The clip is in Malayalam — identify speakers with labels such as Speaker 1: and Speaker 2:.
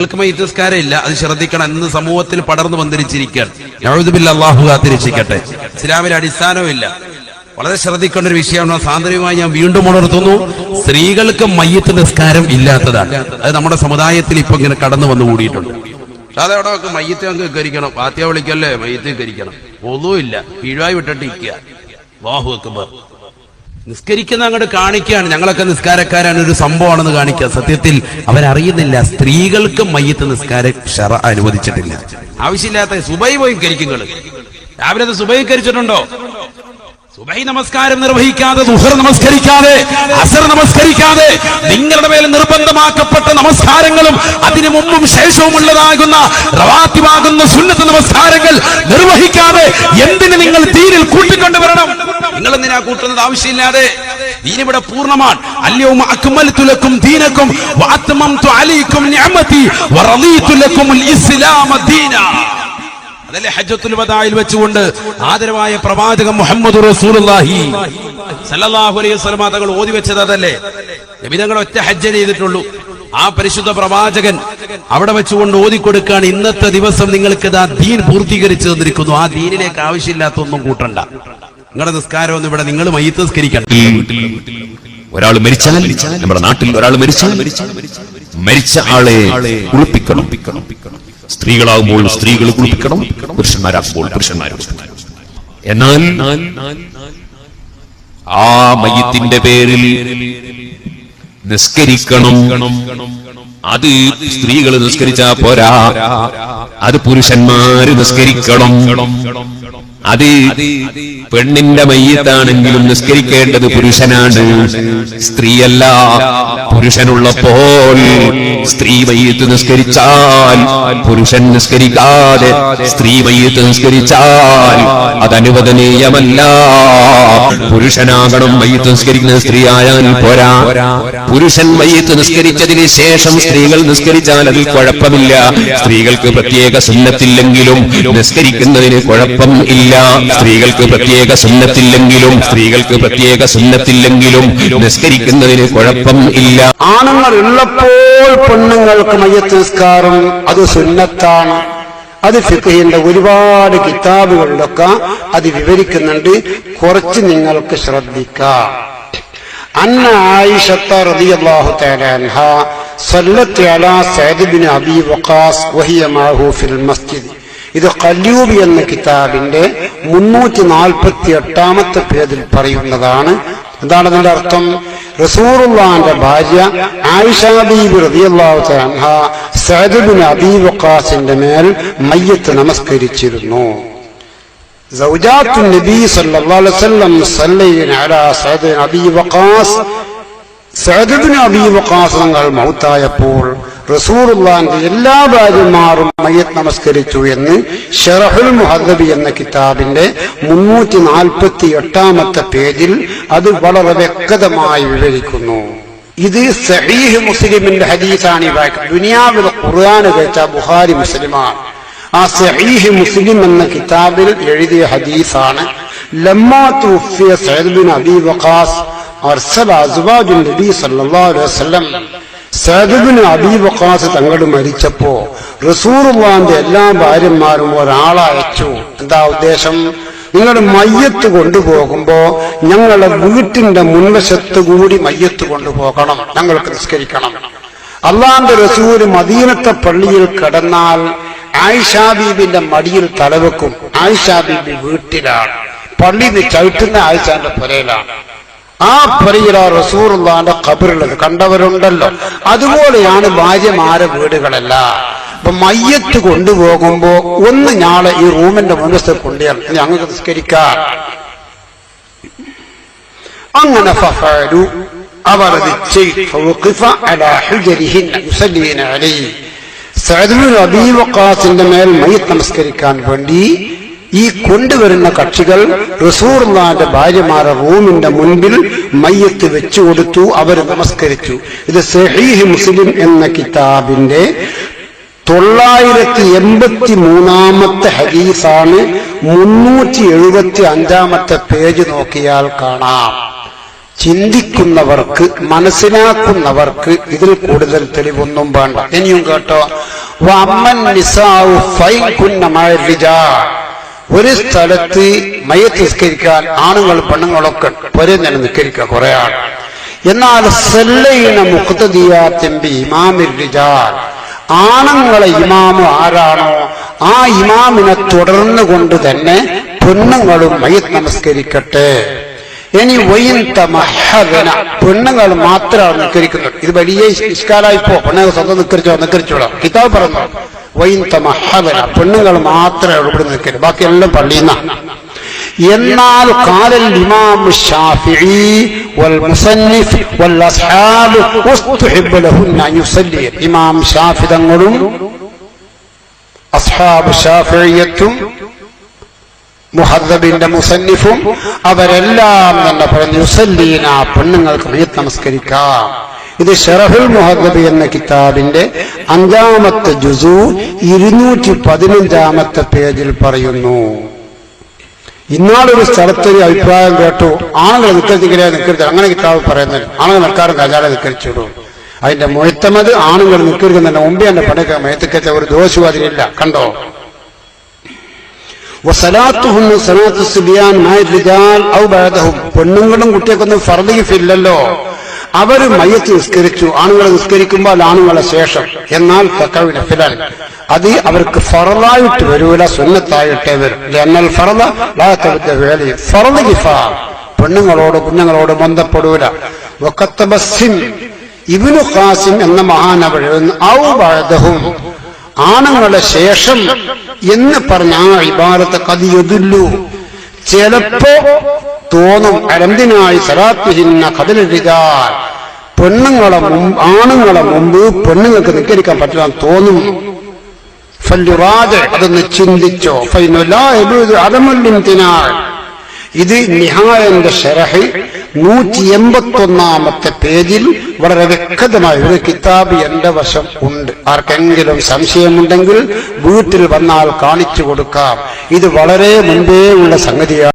Speaker 1: നിങ്ങൾക്ക് അത് ശ്രദ്ധിക്കണം. ഇന്ന് സമൂഹത്തിൽ പടർന്നു വന്നിരിച്ചിരിക്കുകയാണ്. നഴുതുബില്ല അള്ളാഹു കാത്തിരിച്ചിക്കട്ടെ ഇസ്ലാമിൽ അടിസ്ഥാനമില്ല വളരെ ശ്രദ്ധിക്കേണ്ട ഒരു വിഷയമാണ്. സാന്ദ്രമായി ഞാൻ വീണ്ടും ഉണർത്തുന്നു. സ്ത്രീകൾക്ക് മയ്യത്ത് നിസ്കാരം ഇല്ലാത്തതാണ്. അത് നമ്മുടെ സമുദായത്തിൽ ഇപ്പൊ ഇങ്ങനെ കടന്നു വന്നു കൂടിയിട്ടുണ്ട്. അതെ അവിടെ മയ്യത്ത് അങ്ങ് കരിക്കണം പാത്യ വിളിക്കല്ലേ? മയ്യത്ത് കരിക്കണം ഒന്നുമില്ല കീഴായി വിട്ടിട്ട് ഇരിക്കുക വാഹു അക്ബർ. നിസ്കരിക്കുന്ന അങ്ങോട്ട് കാണിക്കുകയാണ് ഞങ്ങളൊക്കെ നിസ്കാരക്കാരാണ്. ഒരു സംഭവമാണെന്ന് കാണിക്കുക സത്യത്തിൽ അവരറിയുന്നില്ല. സ്ത്രീകൾക്ക് മയ്യത്ത് നിസ്കാര ഷറ അനുവദിച്ചിട്ടില്ല. ആവശ്യമില്ലാത്ത സുബൈ കരിക്കുങ്ങൾ രാവിലെ അത് സുബൈ കരിച്ചിട്ടുണ്ടോ സുബൈ നമസ്കാരം നിർവഹിക്കാതെ ദുഹർ നമസ്കരിക്കാതെ അസർ നമസ്കരിക്കാതെ നിങ്ങളുടെ മേൽ നിർബന്ധമാക്കപ്പെട്ട നമസ്കാരങ്ങളും അതിനു മുമ്പും ശേഷവും ഉള്ളതാകുന്ന റവാത്തിവാകുന്ന സുന്നത്ത് നമസ്കാരങ്ങൾ നിർവഹിക്കാതെ എന്തിന് നിങ്ങൾ തീരിൽ കൂട്ടിക്കൊണ്ടുവരണം? നിങ്ങൾ എന്തിനാ കൂട്ടുന്നത് ആവശ്യമില്ലാതെ? ദീനിവിടെ പൂർണമാണ്. അല്യവും അക്മൽതു ലക്കും ദീനക്കും വഅത്മംതു അലൈക്കും നിഅമതി വറളീതു ലക്കുമുൽ ഇസ്ലാമ ദീനാ. അതല്ലേ ഹജ്ജത്തുൽ വദായിൽ വെച്ചുകൊണ്ട് ആദരവായ പ്രവാചകൻ മുഹമ്മദ് റസൂലുള്ളാഹി. സല്ലല്ലാഹു അലൈഹി വസല്ലം തങ്ങൾ ഓതി വെച്ചത് അതല്ലേ? നബി തങ്ങൾ ഒറ്റ ഹജ്ജ് ചെയ്തിട്ടുള്ളൂ. ആ പരിശുദ്ധ പ്രവാചകൻ അവിടെ വെച്ചുകൊണ്ട് ഓതി ഓതിക്കൊടുക്കുകയാണ് ഇന്നത്തെ ദിവസം നിങ്ങൾക്ക് ഇതാ ദീൻ പൂർത്തീകരിച്ചു തന്നിരിക്കുന്നു. ആ ദീനിലേക്ക് ആവശ്യമില്ലാത്ത ഒന്നും കൂട്ടണ്ട. നിങ്ങളുടെ നിസ്കാരം ഒന്നും ഇവിടെ നിങ്ങൾ മയ്യത്ത് നിസ്കരിക്കണം
Speaker 2: ഒരാൾ മരിച്ചാൽ നമ്മുടെ നാട്ടിൽ ഒരാൾ മരിച്ചാൽ മരിച്ച ആളെ കുളിപ്പിക്കണം സ്ത്രീകളാകുമ്പോൾ സ്ത്രീകൾ കുളിപ്പിക്കണം പുരുഷന്മാരാകുമ്പോൾ പുരുഷന്മാർ എന്നാൽ ആ മയ്യത്തിന്റെ പേരിൽ നിസ്കരിക്കണം. അത് സ്ത്രീകൾ നിസ്കരിച്ചാ പോരാ അത് പുരുഷന്മാര് നിസ്കരിക്കണം. അത് പെണ്ണിന്റെ മയ്യത്താണെങ്കിലും നിസ്കരിക്കേണ്ടത് പുരുഷനാണ്. സ്ത്രീയല്ല പുരുഷനുള്ളപ്പോൾ സ്ത്രീ മയ്യത്ത് നിസ്കരിച്ചാൽ പുരുഷൻ നിസ്കരിക്കാതെ സ്ത്രീ മയ്യത്ത് നിസ്കരിച്ചാൽ അത് അനുവദനീയമല്ല പുരുഷനാകണം മയ്യത്ത് നിസ്കരിക്കുന്ന സ്ത്രീ ആയാൽ പോരാ. പുരുഷൻ മയ്യത്ത് നിസ്കരിച്ചതിന് ശേഷം സ്ത്രീകൾ നിസ്കരിച്ചാൽ അതിൽ കുഴപ്പമില്ല. സ്ത്രീകൾക്ക് പ്രത്യേക സുന്നത്തില്ലെങ്കിലും നിസ്കരിക്കുന്നതിന് കുഴപ്പം ഇല്ല. സ്ത്രീകൾക്ക് പ്രത്യേക സുന്നത്തില്ലെങ്കിലും സ്ത്രീകൾക്ക് പ്രത്യേക സുന്നത്തില്ലെങ്കിലും നിസ്കരിക്കുന്നതിന് കുഴപ്പം ഇല്ല.
Speaker 3: ആണുങ്ങൾ ഉള്ളപ്പോൾ പെണ്ണുങ്ങൾക്ക് മയ്യത്ത് നിസ്കാരം അത് സുന്നത്താണ്. അത് ഫിഖഹിന്റെ ഒരുപാട് കിതാബുകളിലൊക്കെ അത് വിവരിക്കുന്നുണ്ട്. കുറച്ച് നിങ്ങൾക്ക് ശ്രദ്ധിക്കാം. അന്ന ആയിഷത്ത റളിയല്ലാഹു തആല അൻഹ സല്ലത്ത് അലാ സഅദ് ബിൻ അബി വഖാസ് വഹിയ മാഹു ഫിൽ മസ്ജിദ്. ഇത് കല്യൂബി എന്ന കിതാബിന്റെ മുന്നൂറ്റി നാൽപ്പത്തി എട്ടാമത്തെ പേരിൽ പറയുന്നതാണ്. എന്താണ് അതിന്റെ അർത്ഥം? റസൂറുള്ളാന്റെ ഭാര്യ ആയിഷാദീബ് റതിയല്ലാഹുഹ സഹദബിൻ വക്കാസിന്റെ മേൽ മയ്യത്ത് നമസ്കരിച്ചിരുന്നു. സൗജാത്തു നബി സല്ലല്ലാഹു അലൈഹി വസല്ലം സല്ലയിൻ അലാ സഹദബിൻ അബീ വഖാസ് സഹദബിൻ മൗത്തായപ്പോൾ റസൂറുല്ലാന്റെ എല്ലാ ഭാര്യമാരും മയ്യത്ത് നമസ്കരിച്ചു എന്ന് ഷെറഹുൽ മുഹദബി എന്ന കിതാബിന്റെ മുന്നൂറ്റി നാൽപ്പത്തി എട്ടാമത്തെ പേജിൽ അത് വളരെ വ്യക്തമായി വിവരിക്കുന്നു. ഇത് സഹീഹ് മുസ്ലിമിന്റെ ഹദീസാണ് ഈ വാക്ക്. ദുനിയാവിൽ ഖുർആൻ കേട്ട ബുഹാരി മുസ്ലിമാണ്. ആ സഹീഹ് മുസ്ലിം എന്ന കിതാബിൽ എഴുതിയ ഹദീസാണ് ലമ്മാ തുഫിയ സഹദുബിൻ അബി വഖാസ് അർസല അസ്വാജുൻ നബി സല്ലല്ലാഹു അലൈഹി വസല്ലം സഅദ് ബിൻ അബീ വഖാസ് തങ്ങൾ മരിച്ചപ്പോ റസൂലുള്ളാഹിന്റെ എല്ലാ ഭാര്യന്മാരും ഒരാളയച്ചു എന്താ ഉദ്ദേശം? നിങ്ങൾ മയ്യത്ത് കൊണ്ടുപോകുമ്പോ ഞങ്ങളെ വീട്ടിന്റെ മുൻവശത്ത് കൂടി മയ്യത്ത് കൊണ്ടുപോകണം. ഞങ്ങൾക്ക് നിസ്കരിക്കണം. അള്ളാന്റെ റസൂര് മദീനത്തെ പള്ളിയിൽ കിടന്നാൽ ആയിഷാ ബീബിന്റെ മടിയിൽ തലവെക്കും. ആയിഷാ ബീബി വീട്ടിലാണ്. പള്ളി ചവിട്ടുന്ന ആയിഷാന്റെ പുരയിലാണ്. ആ പുരയിലാ റസൂറുള്ളാന്റെ ഖബറുള്ളത് കണ്ടവരുണ്ടല്ലോ. അതുപോലെയാണ് ഭാര്യമാരെ വീടുകളല്ല. അപ്പൊ മയ്യത്ത് കൊണ്ടുപോകുമ്പോ ഒന്ന് ഞാളെ ഈ റൂമിന്റെ മുൻവശത്ത് കൊണ്ടുവരണം. ഞങ്ങൾക്ക് നിസ്കരിക്കാം. അങ്ങനെ അവർ അത് ചെയ്തു. മേൽ മയ്യത്ത് നമസ്കരിക്കാൻ വേണ്ടി ഈ കൊണ്ടുവരുന്ന കക്ഷികൾ റസൂർലാന്റെ ഭാര്യമാരെ റൂമിന്റെ മുൻപിൽ മയ്യത്ത് വെച്ചു കൊടുത്തു അവർ നമസ്കരിച്ചു. ഇത് സഹീഹ് മുസ്ലിം എന്ന കിതാബിന്റെ തൊള്ളായിരത്തി എൺപത്തി മൂന്നാമത്തെ ഹദീസാണ് മുന്നൂറ്റി എഴുപത്തി അഞ്ചാമത്തെ പേജ് നോക്കിയാൽ കാണാം. ചിന്തിക്കുന്നവർക്ക് മനസ്സിലാക്കുന്നവർക്ക് ഇതിൽ കൂടുതൽ തെളിവൊന്നും വേണ്ട. ഇനിയും കേട്ടോ. വഅമ്മൻ നിസാവു ഫൈ കുന്നമായ. ഒരു സ്ഥലത്ത് മയ്യത്ത് നിസ്കരിക്കാൻ ആണുങ്ങൾ പെണ്ണുങ്ങളൊക്കെ ഒരേ തന്നെ നിസ്കരിക്കുക കുറെ ആൾ. എന്നാൽ സല്ലൈന മുഖ്തദിയാത്തിമ്പി ഇമാമിൽ റിജാൽ. ആണുങ്ങളെ ഇമാമ് ആരാണോ ആ ഇമാമിനെ തുടർന്നു കൊണ്ട് തന്നെ പെണ്ണുങ്ങളും മയ്യത്ത് നമസ്കരിക്കട്ടെ. ഇനി വൈൻ തമഹദന പെണ്ണുങ്ങൾ മാത്രമാണ് നിക്കരിക്കുന്നത്. ഇത് വലിയ ഇഷ്കാലായിപ്പോ പെണ്ണുങ്ങൾ സ്വന്തം നിക്കരിച്ചോ നിക്കരിച്ചോളാം. കിതാബ് പറഞ്ഞു? വൈൻ തമഹദന പെണ്ണുങ്ങൾ മാത്രമേ ഇവിടെ നിൽക്കരുത് ബാക്കിയെല്ലാം പള്ളിയിൽ എന്നാൽ കാലൽ ഇമാം ഷാഫിഈ വൽ മുസന്നിഫ് വൽ അസ്ഹാബ് ഉസ്തുഹിബ് ലഹുന്ന യുസല്ലി. ഇമാം ഷാഫി തങ്ങളും അസ്ഹാബ് ഷാഫിയത്തും മുഹദ്ദബിന്റെ മുസന്നിഫും അവരെല്ലാം തന്നെ പറഞ്ഞു യുസല്ലീന പെണ്ണുങ്ങൾക്ക് മയ്യത്ത് നമസ്കരിക്കാം. ഇത് ഷെറഫുൽ മുഹദ്ദബി എന്ന കിതാബിന്റെ അഞ്ചാമത്തെ ജുസു ഇരുന്നൂറ്റി പതിനഞ്ചാമത്തെ പേജിൽ പറയുന്നു. ഇന്നാളൊരു സ്ഥലത്തൊരു അഭിപ്രായം കേട്ടു. ആണുങ്ങൾ നിൽക്കരുതെങ്കിലേ നിൽക്കരുത് അങ്ങനെ കിതാബ് പറയുന്നത് ആണുങ്ങൾ നിൽക്കാറും കജാലെ നിൽക്കരിച്ചിടൂ അതിന്റെ മുഴുത്തമത് ആണുങ്ങൾ നിൽക്കരുതെന്നെ മുമ്പേ എന്നെ പണിക്ക് മേത്തിക്കത്തെ ഒരു ദോഷവും കണ്ടോ? പെണ്ണുങ്ങളും കുട്ടിയൊക്കൊന്നും ഫർദിഫില്ലല്ലോ അവർ മയ്യത്ത് നിസ്കരിച്ചു. ആണുങ്ങളെ നിസ്കരിക്കുമ്പോൾ ആണുങ്ങളെ ശേഷം. എന്നാൽ അത് അവർക്ക് ഫറലായിട്ട് വരൂല സ്വന്നത്തായിട്ടേ വരും. എന്നാൽ പെണ്ണുങ്ങളോട് കുഞ്ഞുങ്ങളോട് ബന്ധപ്പെടൂല. വക്കത്തബസ്സിം ഇബ്നു ഖാസിം എന്ന മഹാനവർ ഔ ബഅദഹും. ആണുങ്ങളെ ശേഷം എന്ന് പറഞ്ഞ ആ ഇബാലത്തെ കതിയൊതുല്ലു ചിലപ്പോ തോന്നും അരന്തിനായി സലാത്തുഹിന്ന കതിലെഴുതാൻ പെണ്ണുങ്ങളെ മുമ്പ് ആണുങ്ങളെ മുമ്പ് പെണ്ണുങ്ങൾക്ക് നിൽക്കരിക്കാൻ പറ്റില്ല തോന്നും. അതൊന്ന് ചിന്തിച്ചോ. അതമല്ലിൻ തിനാൽ ഇത് നിഹായന്റെ ഷെറഹ്. നൂറ്റി എൺപത്തി ഒന്നാമത്തെ പേജിൽ വളരെ വ്യക്തമായി ഒരു കിതാബ് എന്റെ വശം ഉണ്ട്. ആർക്കെങ്കിലും സംശയമുണ്ടെങ്കിൽ വീട്ടിൽ വന്നാൽ കാണിച്ചു കൊടുക്കാം. ഇത് വളരെ മുൻപേ ഉള്ള സംഗതിയാണ്.